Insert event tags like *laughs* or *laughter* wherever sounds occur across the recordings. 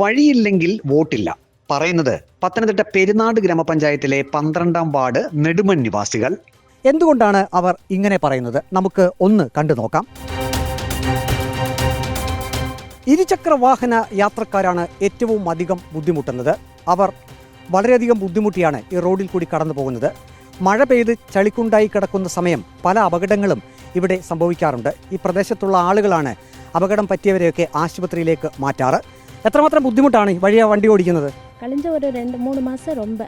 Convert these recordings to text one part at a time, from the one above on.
വഴിയില്ലെങ്കിൽ വോട്ടില്ല. പറയുന്നത് പത്തനംതിട്ട പെരുന്നാട് ഗ്രാമപഞ്ചായത്തിലെ പന്ത്രണ്ടാം വാർഡ് നെടുമൻ നിവാസികൾ. എന്തുകൊണ്ടാണ് അവർ ഇങ്ങനെ പറയുന്നത്? നമുക്ക് ഒന്ന് കണ്ടു നോക്കാം. ഇരുചക്ര വാഹന യാത്രക്കാരാണ് ഏറ്റവും അധികം ബുദ്ധിമുട്ടുന്നത്. അവർ വളരെയധികം ബുദ്ധിമുട്ടിയാണ് ഈ റോഡിൽ കൂടി കടന്നു പോകുന്നത്. മഴ പെയ്ത് ചളിക്കുണ്ടായി കിടക്കുന്ന സമയം പല അപകടങ്ങളും ഇവിടെ സംഭവിക്കാറുണ്ട്. ഈ പ്രദേശത്തുള്ള ആളുകളാണ് അപകടം പറ്റിയവരെയൊക്കെ ആശുപത്രിയിലേക്ക് മാറ്റാറ്. എത്രമാത്രം ബുദ്ധിമുട്ടാണ് ഈ വഴിയ വണ്ടി ഓടിക്കുന്നത് கழிஞ்ச ஒரு ரெண்டு மூணு மாதம் ரொம்ப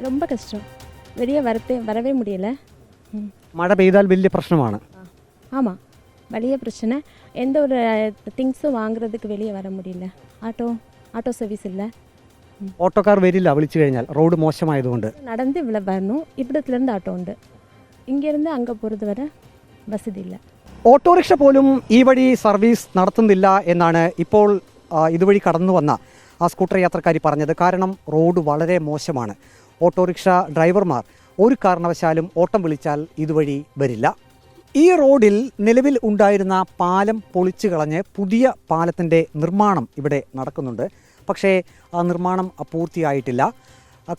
ரொம்ப கஷ்டம் வெளியே வரவே வரவே முடியல മഴ പെയ്താൽ വലിയ പ്രശ്നമാണ് ஆமாம் வெளியே பிரச்சனை எந்த ஒரு திங்ஸும் வாங்குறதுக்கு வெளியே வர முடியல ஆட்டோ ஆட்டோ சர்வீஸ் இல்லை ഓട്ടോക്കാർ വരില്ല വിളിച്ചു കഴിഞ്ഞാൽ റോഡ് മോശമായതുകൊണ്ട് நடந்து இவ்வளோ வரணும் இப்படத்துலேருந்து ஆட்டோ உண்டு இங்கேருந்து அங்கே போகிறது வர வசதி இல்லை ഓട്ടോറിക്ഷ പോലും ഈ വഴി സർവീസ് നടത്തുന്നില്ല എന്നാണ് ഇപ്പോൾ ആ, ഇതുവഴി കടന്നു വന്ന ആ സ്കൂട്ടർ യാത്രക്കാരി പറഞ്ഞത് കാരണം റോഡ് വളരെ മോശമാണ്. ഓട്ടോറിക്ഷ ഡ്രൈവർമാർ ഒരു കാരണവശാലും ഓട്ടം വിളിച്ചാൽ ഇതുവഴി വരില്ല. ഈ റോഡിൽ നിലവിൽ ഉണ്ടായിരുന്ന പാലം പൊളിച്ചു കളഞ്ഞ് പുതിയ പാലത്തിന്റെ നിർമ്മാണം ഇവിടെ നടക്കുന്നുണ്ട്. പക്ഷേ ആ നിർമ്മാണം പൂർത്തിയായിട്ടില്ല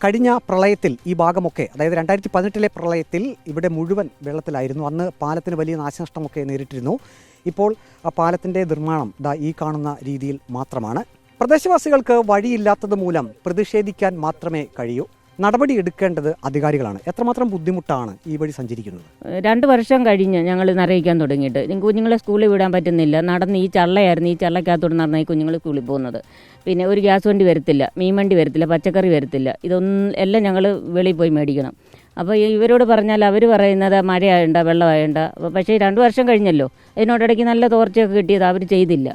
കഴിഞ്ഞ പ്രളയത്തിൽ ഈ ഭാഗമൊക്കെ അതായത് രണ്ടായിരത്തി പതിനെട്ടിലെ പ്രളയത്തിൽ ഇവിടെ മുഴുവൻ വെള്ളത്തിലായിരുന്നു. അന്ന് പാലത്തിന് വലിയ നാശനഷ്ടമൊക്കെ നേരിട്ടിരുന്നു. ഇപ്പോൾ ആ പാലത്തിന്റെ നിർമ്മാണം ദാ ഈ കാണുന്ന രീതിയിൽ മാത്രമാണ്. പ്രദേശവാസികൾക്ക് വഴിയില്ലാത്തത് മൂലം പ്രതിഷേധിക്കാൻ മാത്രമേ കഴിയൂ. നടപടി എടുക്കേണ്ടത് അധികാരികളാണ്. എത്രമാത്രം ബുദ്ധിമുട്ടാണ് ഈ വഴി സഞ്ചരിക്കുന്നത്? രണ്ട് വർഷം കഴിഞ്ഞ് ഞങ്ങൾ നിറയിക്കാൻ തുടങ്ങിയിട്ട്. കുഞ്ഞുങ്ങളെ സ്കൂളിൽ വിടാൻ പറ്റുന്നില്ല. നടന്ന് ഈ ചള്ളയായിരുന്നു. ഈ ചള്ളക്കകത്തോട് നടന്ന ഈ കുഞ്ഞുങ്ങൾ സ്കൂളിൽ പോകുന്നത്. പിന്നെ ഒരു ഗ്യാസ് വണ്ടി വരത്തില്ല. മീൻ വണ്ടി വരത്തില്ല. പച്ചക്കറി വരത്തില്ല. ഇതൊന്നും എല്ലാം ഞങ്ങൾ വെളിയിൽ പോയി മേടിക്കണം. അപ്പോൾ ഇവരോട് പറഞ്ഞാൽ അവർ പറയുന്നത് മഴയായണ്ട വെള്ളമായണ്ട. പക്ഷേ രണ്ട് വർഷം കഴിഞ്ഞല്ലോ. അതിനോടിടയ്ക്ക് നല്ല തോർച്ചയൊക്കെ കിട്ടിയത് അവർ ചെയ്തില്ല.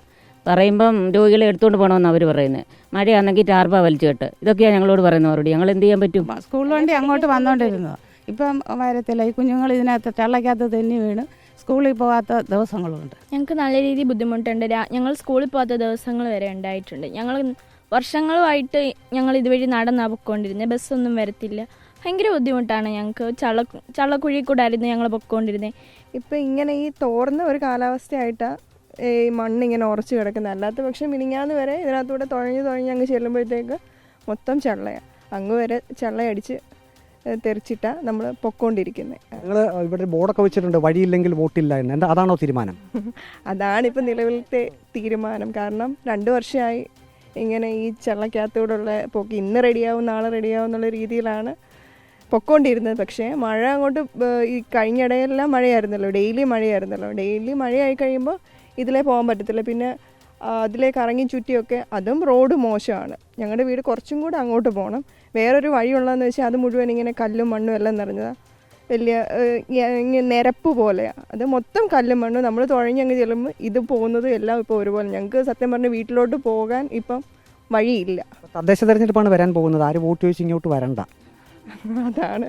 പറയുമ്പം രോഗികളെ എടുത്തുകൊണ്ട് പോകണമെന്ന് അവർ പറയുന്നത് മഴയാണെങ്കിൽ ടാർപ്പ വലിച്ചു കെട്ട്. ഇതൊക്കെയാണ് ഞങ്ങളോട് പറയുന്നത് മറുപടി. ഞങ്ങൾ എന്ത് ചെയ്യാൻ പറ്റും? സ്കൂൾ വണ്ടി അങ്ങോട്ട് വന്നുകൊണ്ടിരുന്നത് ഇപ്പം വരത്തില്ല. ഈ കുഞ്ഞുങ്ങൾ ഇതിനകത്ത് ചള്ളക്കകത്ത് തെന്നി വീണ് സ്കൂളിൽ പോകാത്ത ദിവസങ്ങളുണ്ട്. ഞങ്ങൾക്ക് നല്ല രീതിയിൽ ബുദ്ധിമുട്ടുണ്ട്. ഞങ്ങൾ സ്കൂളിൽ പോകാത്ത ദിവസങ്ങൾ വരെ ഉണ്ടായിട്ടുണ്ട്. ഞങ്ങൾ വർഷങ്ങളുമായിട്ട് ഞങ്ങൾ ഇതുവഴി നടന്നാണ് പോയിക്കൊണ്ടിരുന്നത് ബസ്സൊന്നും വരത്തില്ല. ഭയങ്കര ബുദ്ധിമുട്ടാണ് ഞങ്ങൾക്ക്. ചള്ള ചള്ളക്കുഴി കൂടെ ആയിരുന്നു ഞങ്ങൾ പൊക്കോണ്ടിരുന്നത് ഇപ്പം ഇങ്ങനെ ഈ തോർന്ന ഒരു കാലാവസ്ഥയായിട്ടാണ് ഈ മണ്ണ് ഇങ്ങനെ ഉറച്ചു കിടക്കുന്നത്. അല്ലാത്ത പക്ഷെ മിനിങ്ങാന്ന് വരെ ഇതിനകത്തൂടെ തുഴഞ്ഞ് തുഴഞ്ഞ് അങ്ങ് ചെല്ലുമ്പോഴത്തേക്ക് മൊത്തം ചള്ളയാണ് അങ്ങ് വരെ ചള്ളയടിച്ച് തെറിച്ചിട്ടാണ് നമ്മൾ പൊക്കോണ്ടിരിക്കുന്നത് ഞങ്ങൾ ഇവിടെ ബോർഡൊക്കെ വെച്ചിട്ടുണ്ട് വഴിയില്ലെങ്കിൽ വോട്ടില്ല എന്ന്. എന്താ അതാണോ തീരുമാനം? അതാണിപ്പോൾ നിലവിലത്തെ തീരുമാനം. കാരണം രണ്ട് വർഷമായി ഇങ്ങനെ ഈ ചള്ളക്കകത്തൂടുള്ള പോക്ക് ഇന്ന് റെഡിയാവും നാളെ റെഡിയാവും എന്നുള്ള രീതിയിലാണ് പൊക്കോണ്ടിരുന്നത്. പക്ഷേ മഴ അങ്ങോട്ട് ഈ കഴിഞ്ഞിടയെല്ലാം മഴയായിരുന്നല്ലോ. ഡെയിലി മഴയായിരുന്നല്ലോ. ഡെയിലി മഴയായി കഴിയുമ്പോൾ ഇതിലേ പോകാൻ പറ്റത്തില്ല. പിന്നെ അതിലേ ഇറങ്ങി ചുറ്റിയൊക്കെ അതും റോഡ് മോശമാണ്. ഞങ്ങളുടെ വീട് കുറച്ചും കൂടെ അങ്ങോട്ട് പോകണം വേറൊരു വഴിയുള്ളതെന്ന് വെച്ചാൽ അത് മുഴുവൻ ഇങ്ങനെ കല്ലും മണ്ണും എല്ലാം നിറഞ്ഞതാണ് വലിയ ഇങ്ങനെ ഇങ്ങ- ഇങ്ങ നിരപ്പ് പോലെയാണ് അത് മൊത്തം കല്ലും മണ്ണും. നമ്മൾ തുഴഞ്ഞങ്ങ് ചെല്ലുമ്പോൾ ഇത് പോകുന്നതും എല്ലാം ഇപ്പോൾ ഒരുപോലെ. ഞങ്ങൾക്ക് സത്യം പറഞ്ഞ് വീട്ടിലോട്ട് പോകാൻ ഇപ്പം വഴിയില്ല. തദ്ദേശ തെരഞ്ഞെടുപ്പാണ് വരാൻ പോകുന്നത്. ആര് വോട്ട് ചോദിച്ച് ഇങ്ങോട്ട് വരണ്ട. *laughs* അതാണ്.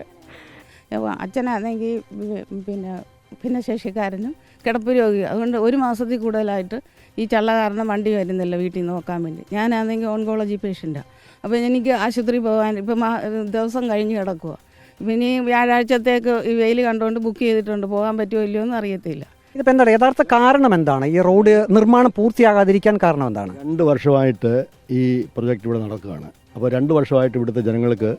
അച്ഛനാണെങ്കിൽ പിന്നെ ഭിന്നശേഷിക്കാരനും കിടപ്പ് രോഗി. അതുകൊണ്ട് ഒരു മാസത്തിൽ കൂടുതലായിട്ട് ഈ ചള്ള കാരണം വണ്ടി വരുന്നില്ല വീട്ടിൽ നിന്ന് നോക്കാൻ വേണ്ടി. ഞാനാണെങ്കിൽ ഓൺകോളജി പേഷ്യന്റാണ് അപ്പോൾ എനിക്ക് ആശുപത്രി പോകാൻ ഇപ്പം മാ- ദിവസം കഴിഞ്ഞ് കിടക്കുക പിന്നെ ഇനി വ്യാഴാഴ്ചത്തേക്ക് ഈ വെയിൽ കണ്ടുകൊണ്ട് ബുക്ക് ചെയ്തിട്ടുണ്ട്. പോകാൻ പറ്റുമോ ഇല്ലയോ എന്ന് അറിയത്തില്ല. ഇതിപ്പോൾ എന്താണ്? യഥാർത്ഥ കാരണം എന്താണ്? ഈ റോഡ് നിർമ്മാണം പൂർത്തിയാകാതിരിക്കാൻ കാരണം എന്താണ്? രണ്ട് വർഷമായിട്ട് ഈ പ്രൊജക്റ്റ് ഇവിടെ നടക്കുകയാണ്. അപ്പോൾ രണ്ട് വർഷമായിട്ട് ഇവിടുത്തെ ജനങ്ങൾക്ക്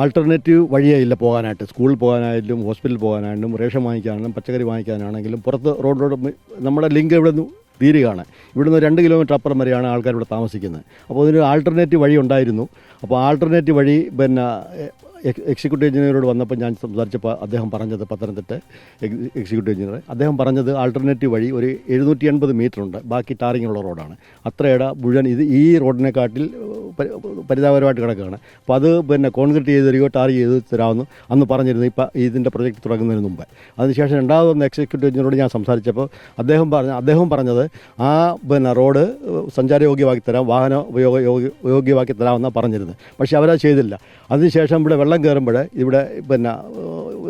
ആൾട്ടർനേറ്റീവ് വഴിയേ ഇല്ല പോകാനായിട്ട്. സ്കൂളിൽ പോകാനായാലും ഹോസ്പിറ്റലിൽ പോകാനായാലും റേഷൻ വാങ്ങിക്കാനാണെങ്കിലും പച്ചക്കറി വാങ്ങിക്കാനാണെങ്കിലും പുറത്ത് റോഡിലൂടെ നമ്മുടെ ലിങ്ക് ഇവിടെ നിന്ന് തീരുകയാണ് ഇവിടുന്ന് രണ്ട് കിലോമീറ്റർ അപ്പുറം വരെയാണ് ആൾക്കാർ ഇവിടെ താമസിക്കുന്നത്. അപ്പോൾ അതിന് ആൾട്ടർനേറ്റീവ് വഴി ഉണ്ടായിരുന്നു. അപ്പോൾ ആൾട്ടർനേറ്റീവ് വഴി പിന്നെ എക്സിക്യൂട്ടീവ് എഞ്ചിനീയറോട് വന്നപ്പോൾ ഞാൻ സംസാരിച്ചപ്പോൾ അദ്ദേഹം പറഞ്ഞത് പത്തനംതിട്ട എക്സ് എക്സിക്യൂട്ടീവ് എഞ്ചിനീയർ അദ്ദേഹം പറഞ്ഞത് ആൾട്ടർനേറ്റീവ് വഴി ഒരു എഴുന്നൂറ്റി എൺപത് മീറ്റർ ഉണ്ട്. ബാക്കി ടാറിങ്ങുള്ള റോഡാണ്. അത്രയിട മുഴുവൻ ഇത് ഈ റോഡിനെക്കാട്ടിൽ പരി- പരിതാപകരമായിട്ട് കിടക്കുകയാണ്. അപ്പോൾ അത് പിന്നെ കോൺക്രീറ്റ് ചെയ്ത് തരികയോ ടാർ ചെയ്ത് തരാമെന്ന് അന്ന് പറഞ്ഞിരുന്നു. ഇപ്പം ഇതിന്റെ പ്രൊജക്റ്റ് തുടങ്ങുന്നതിന് മുമ്പ്. അതിനുശേഷം രണ്ടാമത് വന്ന എക്സിക്യൂട്ടീവ് എഞ്ചിനീയറോട് ഞാൻ സംസാരിച്ചപ്പോൾ അദ്ദേഹം പറഞ്ഞ അദ്ദേഹം പറഞ്ഞത് ആ പിന്നെ റോഡ് സഞ്ചാരയോഗ്യമാക്കി തരാം വാഹന ഉപയോഗ യോഗ്യ- യോഗ്യമാക്കി തരാമെന്നാണ് പറഞ്ഞിരുന്നത്. പക്ഷേ അവരത് ചെയ്തില്ല. അതിനുശേഷം ഇവിടെ വെള്ളം കയറുമ്പോൾ ഇവിടെ പിന്നെ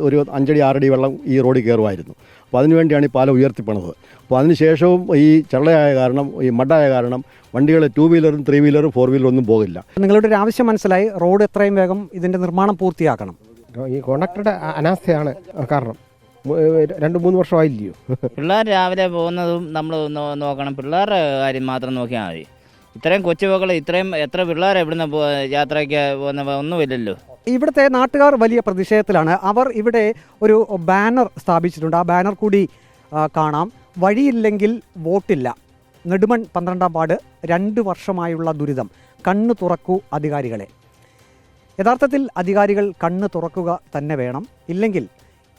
ഒരു അഞ്ചടി ആറടി വെള്ളം ഈ റോഡിൽ കയറുമായിരുന്നു. അപ്പോൾ അതിനുവേണ്ടിയാണ് ഈ പാലം ഉയർത്തിപ്പണത്. അപ്പോൾ അതിനുശേഷവും ഈ ചള്ളയായ കാരണം ഈ മഡായ കാരണം വണ്ടികൾ ടൂ വീലറും ത്രീ വീലറും ഫോർ വീലറും ഒന്നും പോകില്ല. നിങ്ങളുടെ ഒരു ആവശ്യം മനസ്സിലായി റോഡ് എത്രയും വേഗം ഇതിന്റെ നിർമ്മാണം പൂർത്തിയാക്കണം. ഈ കോണ്ടക്ടറുടെ അ- അനാസ്ഥയാണ് കാരണം. രണ്ട് മൂന്ന് വർഷമായില്ലയോ? പിള്ളേർ രാവിലെ പോകുന്നതും നമ്മൾ നോക്കണം. പിള്ളേരുടെ കാര്യം മാത്രം നോക്കിയാൽ മതി. ഇത്രയും കൊച്ചുമക്കൾ ഇത്രയും എത്ര പിള്ളേർ ഇവിടുന്ന് പോ യാത്രയ്ക്ക് പോകുന്ന ഒന്നുമില്ലല്ലോ. ഇവിടുത്തെ നാട്ടുകാർ വലിയ പ്രതിഷേധത്തിലാണ്. അവർ ഇവിടെ ഒരു ബാനർ സ്ഥാപിച്ചിട്ടുണ്ട്. ആ ബാനർ കൂടി കാണാം. വഴിയില്ലെങ്കിൽ വോട്ടില്ല. നെടുമൺ പന്ത്രണ്ടാം വാർഡ് രണ്ട് വർഷമായുള്ള ദുരിതം. കണ്ണു തുറക്കൂ അധികാരികളെ. യഥാർത്ഥത്തിൽ അധികാരികൾ കണ്ണ് തുറക്കുക തന്നെ വേണം. ഇല്ലെങ്കിൽ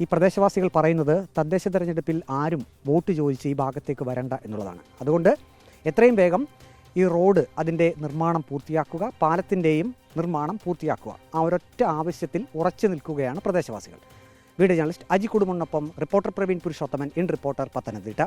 ഈ പ്രദേശവാസികൾ പറയുന്നത് തദ്ദേശ തെരഞ്ഞെടുപ്പിൽ ആരും വോട്ട് ചോദിച്ച് ഈ ഭാഗത്തേക്ക് വരണ്ട എന്നുള്ളതാണ്. അതുകൊണ്ട് എത്രയും വേഗം ഈ റോഡ് അതിന്റെ നിർമ്മാണം പൂർത്തിയാക്കുക. പാലത്തിന്റെയും നിർമ്മാണം പൂർത്തിയാക്കുക. ആ ഒരൊറ്റ ആവശ്യത്തിൽ ഉറച്ചു നിൽക്കുകയാണ് പ്രദേശവാസികൾ. Video journalist Aji കുടുംബനൊപ്പം reporter Praveen Purushothaman in reporter Pathanamthitta.